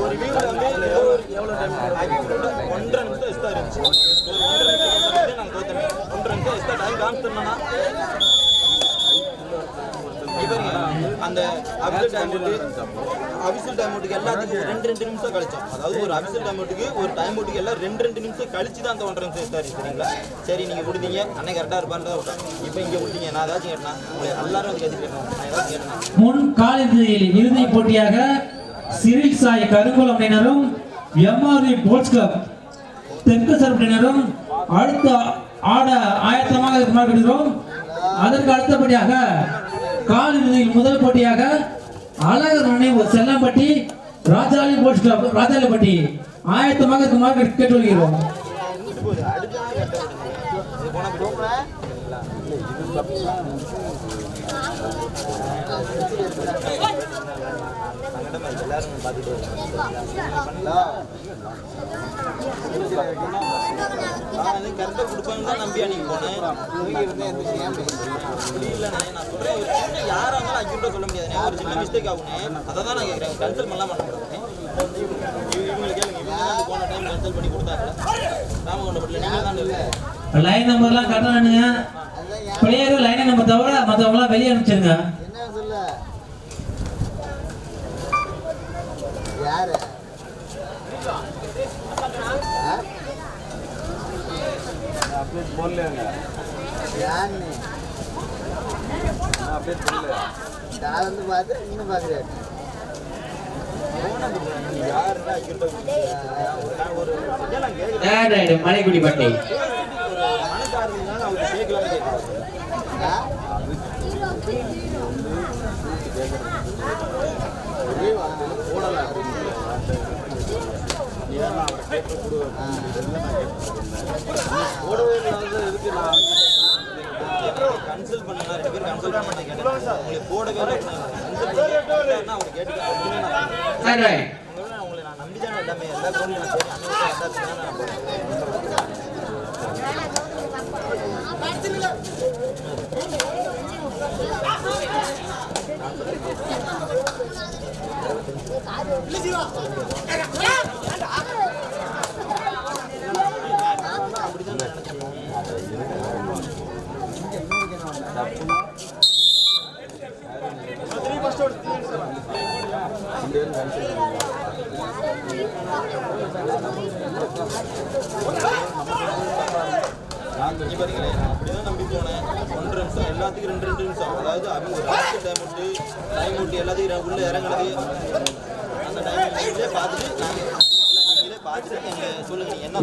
ஒரு வீடு வந்து எவ்வளோ டைம் ஒன்றரை நிமிஷம் எக்ஸ்ட்ரா இருந்துச்சு ஒரு ஒன்றரை நிமிஷம் நாங்கள் தோத்தமே ஒன்றரை நிமிஷம் எக்ஸ்ட்ரா டைம் காமிச்சிருந்தோம்னா அந்த அபிசல் டைம் அபிசல் டைம் அவுட்டுக்கு எல்லாத்துக்கும் ரெண்டு ரெண்டு நிமிஷம் கழிச்சோம் அதாவது ஒரு அபிசல் டைம் அவுட்டுக்கு ஒரு டைம் அவுட்டுக்கு எல்லாம் ரெண்டு ரெண்டு நிமிஷம் கழிச்சு தான் அந்த ஒன்றரை நிமிஷம் எக்ஸ்ட்ரா சரிங்களா? சரி நீங்கள் கொடுத்தீங்க அண்ணன் கரெக்டாக இருப்பான்றத தான் விட்டேன் இப்போ இங்கே கொடுத்தீங்க நான் ஏதாச்சும் கேட்டேன்? உங்களை எல்லாரும் வந்து கேட்டு நான் ஏதாச்சும் கேட்டேன்? முன் காலிறுதியில் இறுதி போட்டியாக சிறில் சாய் கருங்குளம் அணியினரும் எம்ஆர்வி போர்ட்ஸ் கிளப் தெற்கு சரப்பினரும் அடுத்த ஆட ஆயத்தமாக இருக்கிறோம் அதற்கு அடுத்தபடியாக காலிறுதியில் முதல் போட்டியாக அழகர் நினைவு செல்லம்பட்டி ராஜாலி போர்ட்ஸ் கிளப் ராஜாலிப்பட்டி. ஆயத்தமாக இருக்குமாறு கேட்டுக்கொள்கிறோம் போகுது எல்லாரும் பார்த்துட்டு நான் வந்து கரெக்டாக கொடுப்பாங்க தான் நம்பி அன்னைக்கு போனேன் அப்படி இல்லைண்ணே நான் சொல்கிறேன் ஒரு சின்ன யாராக இருந்தாலும் அக்யூட்டாக சொல்ல முடியாதுண்ணே ஒரு சின்ன மிஸ்டேக் ஆகுண்ணே அதை தான் நான் கேட்குறேன் கேன்சல் பண்ணலாம் பண்ண இவங்களை கேளுங்க இவங்க போன டைம் கேன்சல் பண்ணி கொடுத்தாங்க ராமகுண்டப்பட்டில் நீங்கள் தான் இல்லை லைன் நம்பர்லாம் கட்டணுங்க. பிளேயர் லைனை நம்பர் தவிர மற்றவங்களாம் வெளியே அனுப்பிச்சிருங்க என்ன சொல்ல யாரு அப்டேட் போடலங்க யார் நீ அப்டேட் போடல நான் வந்து பார்த்து இன்னும் பார்க்குறேன் யாருன்னா அக்யூட்டாக இல்லாத எதுக்கு நான் கன்சல்ட் பண்ணுங்க ரெண்டு கன்சல்ட் பண்ணி கேட்டேன் போடவே கன்சல்ட் பண்ணி நான் உங்களை நான் நம்பி தானே எல்லாமே எல்லா கோரியும் நான் அண்ணன் எல்லாத்துக்கும் நான் போறேன். அப்படிதான் நான் நினைச்சேன் இங்க பாருங்களேன், நான் அப்படிதான் நம்பி போனேன். ஒன்று நிமிஷம், எல்லாத்துக்கும் ரெண்டு ரெண்டு நிமிஷம். அதாவது அவங்க ஒரு அரசு time விட்டு, டைம் விட்டு எல்லாத்தையும் இற- உள்ள இறங்குனது. அந்த time பார்த்துட்டு, நாங்கள்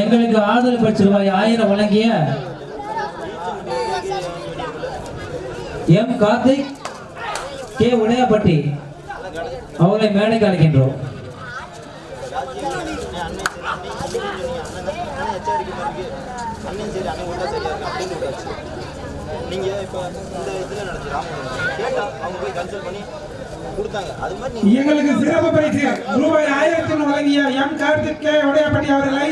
எங்களுக்கு ஆறுதல் பரிசு ரூபாய் ஆயிரம் வழங்கிய எம் கார்த்திக் கே உடையப்பட்டி அவர்களை மேடைக்கு அழைக்கின்றோம் ராஜ்யம் அண்ணன் அண்ணன் சரி, அண்ணன் அண்ணன் சொன்னீங்க, அண்ணன் தான் அண்ணன் எச்சரிக்கை மாதிரி இருக்கு. அண்ணன் சரி, அண்ணன் விட்டா சரியா இருக்கு அப்படின்னு விட்டாச்சு. நீங்க இப்ப இந்த இதுல கேட்டா அவங்க போய் கன்சல்ட் பண்ணி எங்களுக்கு சிறப்பு பரிசு. ரூபாய் ஆயிரத்தி வழங்கிய எம் கார்த்திக் கே. உடையப்பட்டி அவர்களை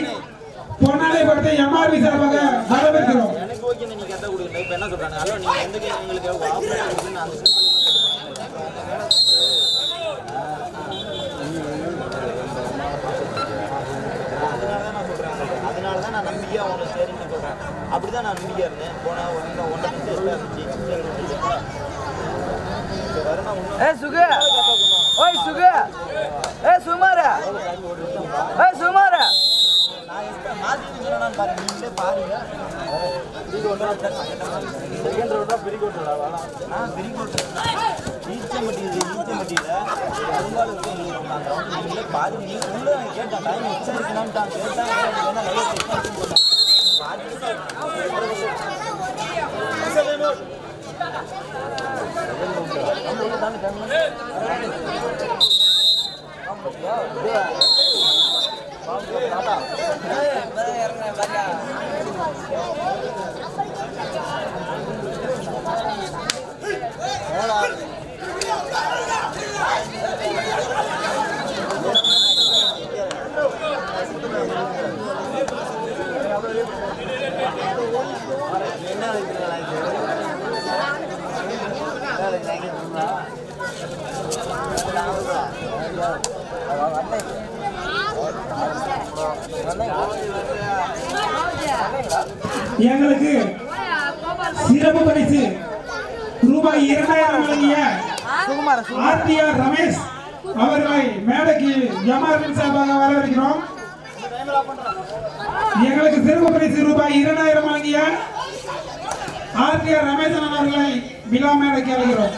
பொன்னாலை படுத்த எம்ஆர்பி சார்பாக வரவேற்கிறோம். எனக்கு ஓகே நீங்க கரெக்டா கொடுங்க. இப்ப என்ன சொல்றாங்க? ஹலோ நீங்க எந்த எங்களுக்கு ஆஃபர் கொடுக்குன்னு அந்த சிம்பிள் அதனால தான் நான் சொல்றேன் உங்களுக்கு. அதனால தான் நான் நம்பிக்கையா உங்களுக்கு சரின்னு சொல்றேன் அப்படிதான் நான் நம்பிக்கையா இருந்தேன். போன ஒன்றரை ஒன்றரை நிமிஷம் எக்ஸ்ட்ரா இருந்துச்சு ஏ சுகு. ஓய் சுகு. ஏ சுமார ஏ சுமார பாருங்க நீ உள்ள கேட்டேன் டைம் எக்ஸ்ட்ரா இருக்கலாம்னு தான் கேட்டேன். Bang, எங்களுக்கு சிறப்பு பரிசு. ரூபாய் இரண்டாயிரம் வழங்கிய ஆர்டிஆர் ரமேஷ் அவர்களை மேடைக்கு எம்ஆர்பின் சார்பாக வரவேற்கிறோம். எங்களுக்கு சிறப்பு பரிசு ரூபாய் இரண்டாயிரம் வழங்கிய ஆர்டிஆர் ரமேசன் அவர்களை விழா மேடைக்கு அழைக்கிறோம்.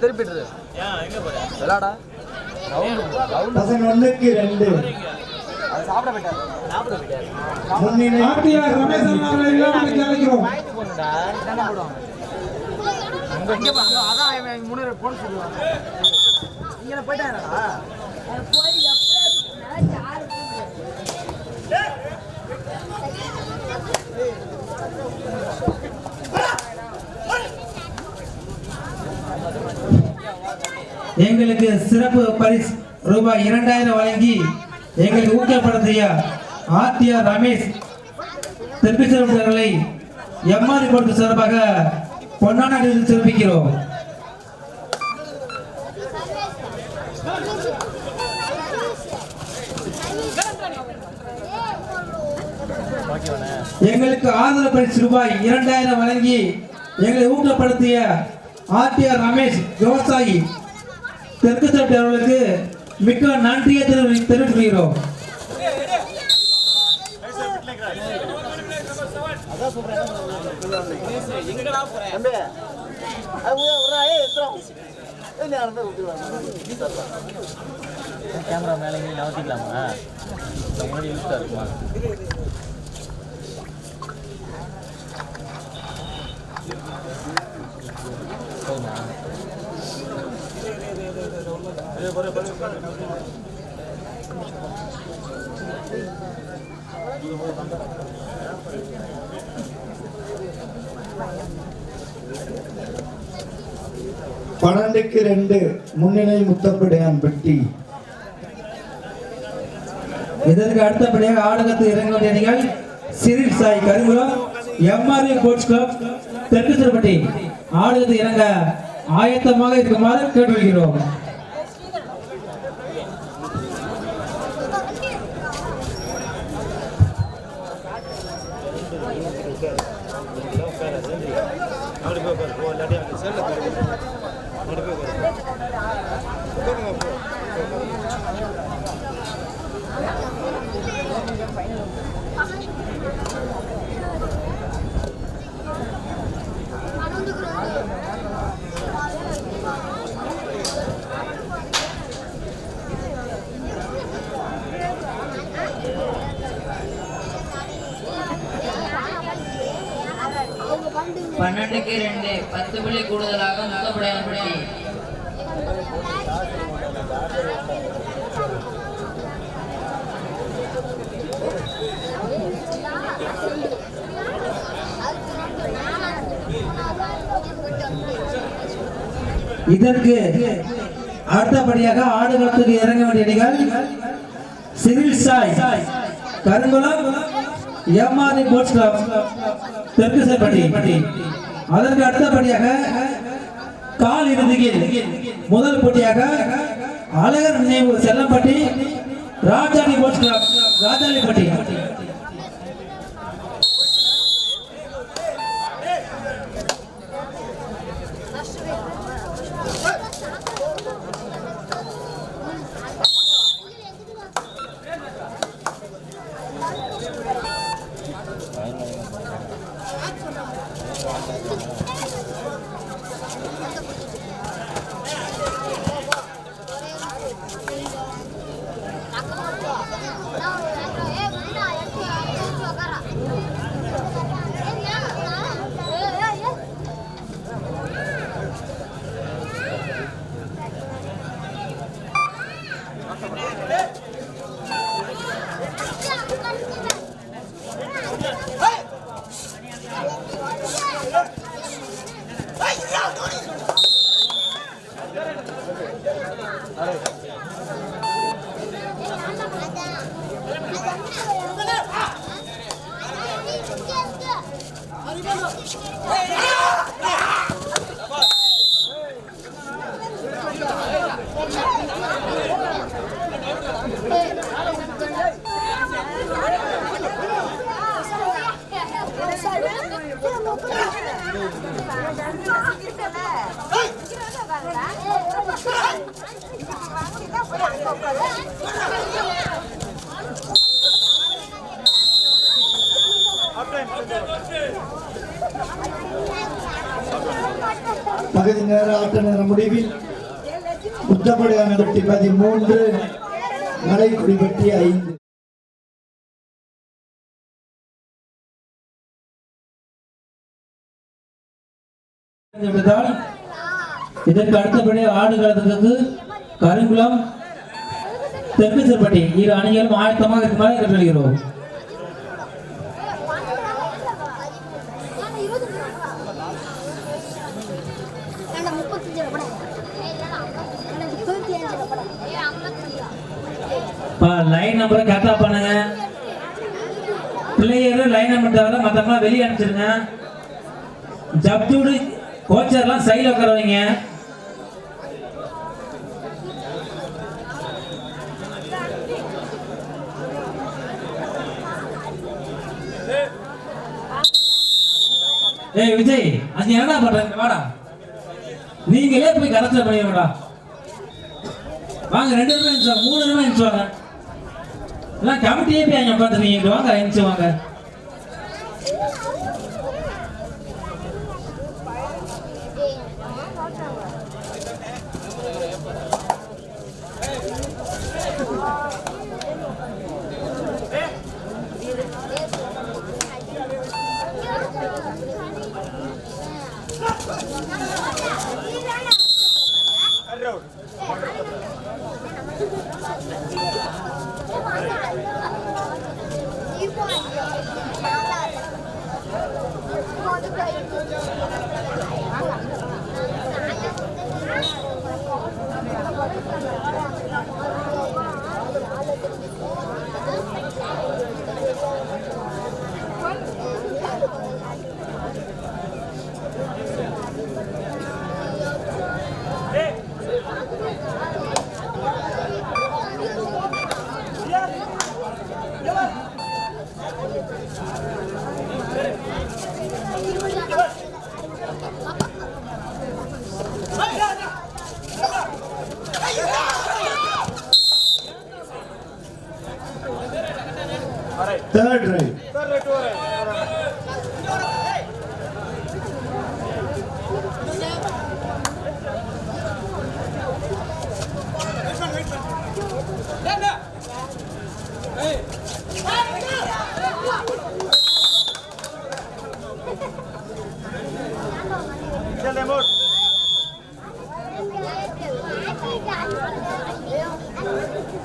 திருப்பிட்டு விளாடா. ரெண்டு. அது சாப்பிட போயிட்டாரு. முன்னிலை ஆர்டிஆர் ரமேசன் அவர்களை அதான் முன்னாடி போன சொல்லுவான் இங்க போயிட்டாங்கடா எங்களுக்கு சிறப்பு பரிசு ரூபாய் இரண்டாயிரம் வழங்கி எங்களுக்கு ஊக்கப்படுத்திய ஆர்டிஆர் ரமேஷ் தெற்குச்செல்வர்களை எம்ஆர் கொடுத்து சார்பாக பொன்னான சிறப்பிக்கிறோம். எங்களுக்கு ஆதரவு பரிசு ரூபாய் இரண்டாயிரம் வழங்கி எங்களை ஊக்கப்படுத்திய ஆர்டிஆர் ரமேஷ் விவசாயி. தெற்கு தட்டு அவர்களுக்கு மிக்க நன்றியை தெரிவி- கேமரா மேலே இங்கே முன்னாடி யூஸ்டாக இருக்குமா? பன்னெண்டுக்கு ரெண்டு முன்னிலை முத்தப்படையான் பெட்டி. இதற்கு அடுத்தபடியாக ஆடகத்து இறங்க வேண்டிய அணிகள் சிறில் சாய் கருங்குளம் எம்ஆர்ஏ கோட்ஸ் கிளப் தெற்கு திருப்பட்டி ஆடகத்து இறங்க ஆயத்தமாக இருக்குமாறு கேட்டுக்கொள்கிறோம். மறுபடியும் போய் செல்ல உட்காரு. அப்படி போய் உட்காரு. உட்காருங்க அப்போ. பன்னெண்டுக்கு ரெண்டு பத்து புள்ளி கூடுதலாக முகப்படையான்பட்டி இதற்கு அடுத்தபடியாக ஆடுகளத்துக்கு இறங்க வேண்டிய அணிகள் சிறில் சாய் கருங்குளம் எம்ஆர்இ கோட்ஸ் கிளப் தெற்கு சிறுபட்டி அதற்கு அடுத்தபடியாக கால் இறுதியில் முதல் போட்டியாக அழகர் நினைவு செல்லப்பட்டி ராஜாணி கோட்ஸ் கிளப் ராஜாணிப்பட்டி பகுதி நேர ஆட்ட நேர முடிவில் உத்தப்படையானப்பட்டி பதிமூன்று மலைக்குடிப்பட்டி ஐந்து. இதற்கு அடுத்தபடி ஆடு கலத்துக்கு கருங்குளம் தெற்கு சிறுபட்டி இரு அணிகளும் ஆயத்தமாக இருக்குமாறு கேட்டுக்கொள்கிறோம் லைன் நம்பரை கரெக்டாக பண்ணுங்க. பிளேயர் லைன் நம்பர் தவிர மற்றவங்களாம் வெளியே அனுப்பிச்சிருங்க ஜப்தூடு கோச்சர்லாம் சைடில் உட்கார வைங்க ஏய் விஜய் அது என்ன பண்றாங்க வாடா. நீங்களே போய் கரெக்டாக பண்ணிடுங்கடா வாங்க ரெண்டு பேரும் இருந்துச்சு வாங்க மூணு பேரும் இருந்துச்சு வாங்க. எல்லாம் கமிட்டியே போய் அங்கே பார்த்துருக்கீங்க வாங்க இருந்துச்சு வாங்க.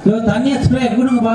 இதோ தண்ணி ஸ்ப்ரே கொடுங்கப்பா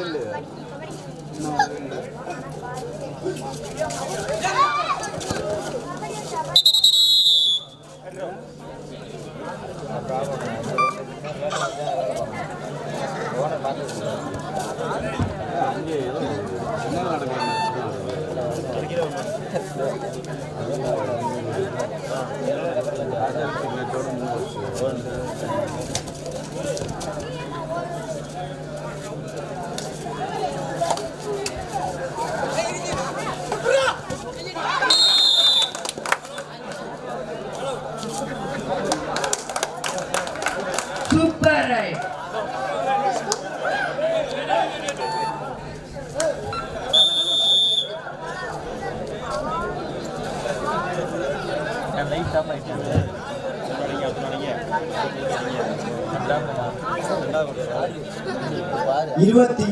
వెళ్ళి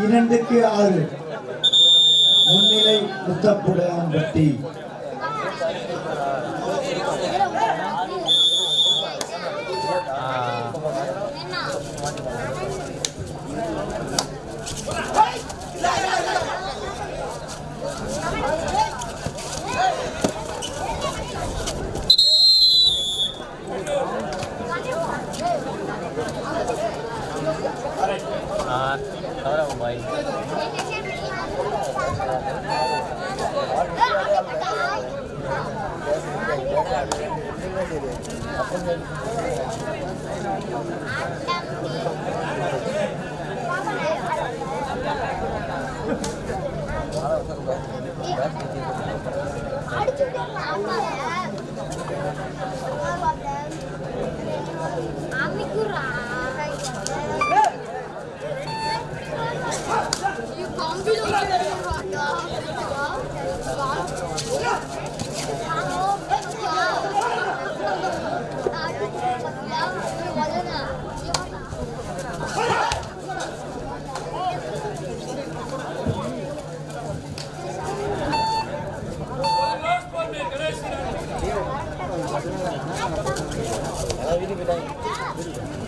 இரண்டுக்கு ஆறு. முன்னிலை முத்தப்புடையான்பட்டி Mà! இருபத்தஞ்சுக்கு ஆறு முன்னிலை முத்தப்படையான்பட்டி ஒன்று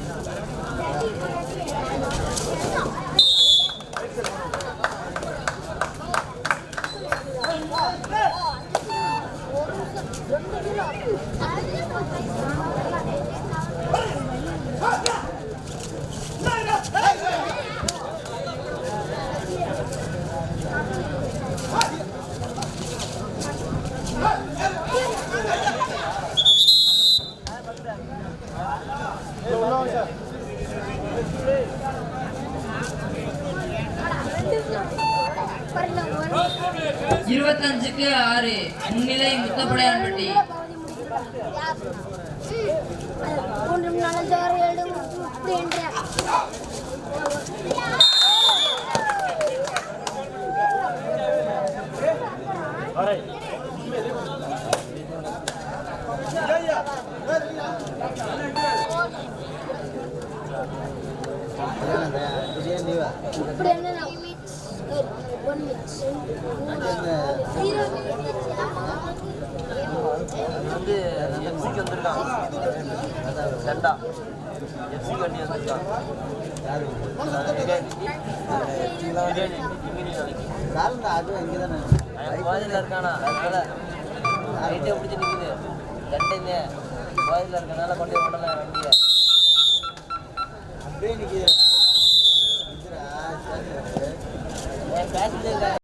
இருபத்தஞ்சுக்கு ஆறு முன்னிலை இப்படி இப்படி என்ன வந்து எஃப்சிக்கு வந்திருக்கான் ரெண்டா எஃப்சி வண்டி வந்திருக்கான் கோயிலில் இருக்கானா? அதனால நைட்டே பிடிச்சி நிற்குது ரெண்டையுமே கோயிலில் இருக்கனால கொண்டு போய் விடலாம் வண்டியை. அப்படியே நிற்கிது